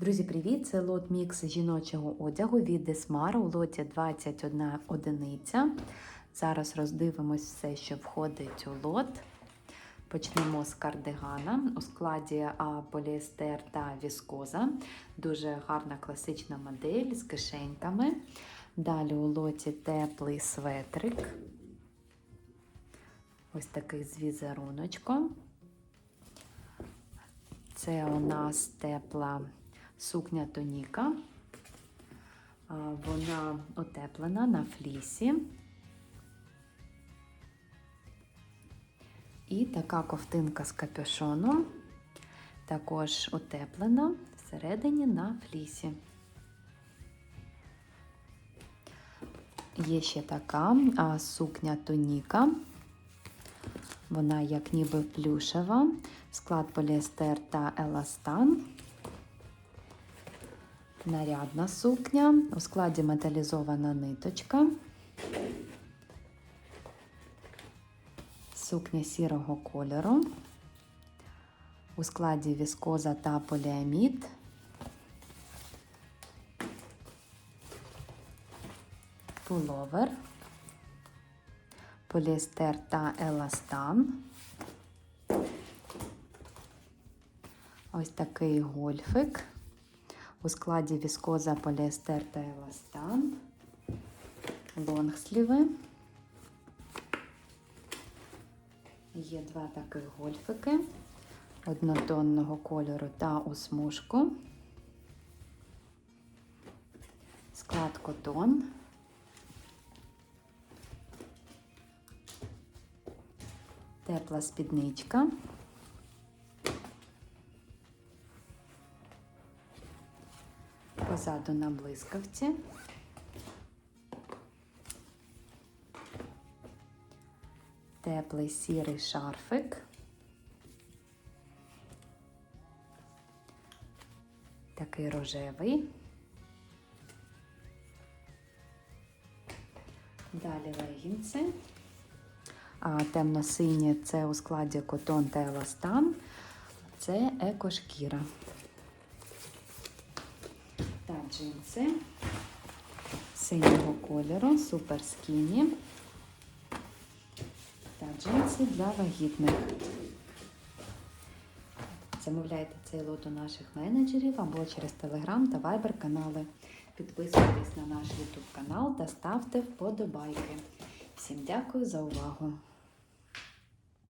Друзі, привіт! Це лот мікс жіночого одягу від Desmar у лоті 21 одиниця. Зараз роздивимось все, що входить у лот. Почнемо з кардигана у складі поліестер та віскоза. Дуже гарна класична модель з кишеньками. Далі у лоті теплий светрик. Ось такий з візеруночком. Це у нас тепла сукня тоніка. Вона утеплена на флісі. І така ковтинка з капюшоном, також утеплена всередині на флісі. Є ще така а, сукня тоніка. Вона як ніби плюшева, склад поліестер та еластан. Нарядна сукня, у складі металізована ниточка. Сукня сірого кольору. У складі віскоза та поліамід. Пуловер, поліестер та еластан. Ось такий гольфик. У складі віскоза, поліестер та еластан. Лонгсліви. Є два таких гольфики однотонного кольору та у смужку. Склад котон. Тепла спідничка. Позаду на блискавці. Теплий сірий шарфик. Такий рожевий. Далі легінці. А темно-сині це у складі котон та еластан. Це екошкіра. Джинси синього кольору, супер скіні. Та джинси для вагітних. Замовляйте цей лот у наших менеджерів або через Telegram та Viber канали. Підписуйтесь на наш YouTube канал та ставте вподобайки. Всім дякую за увагу!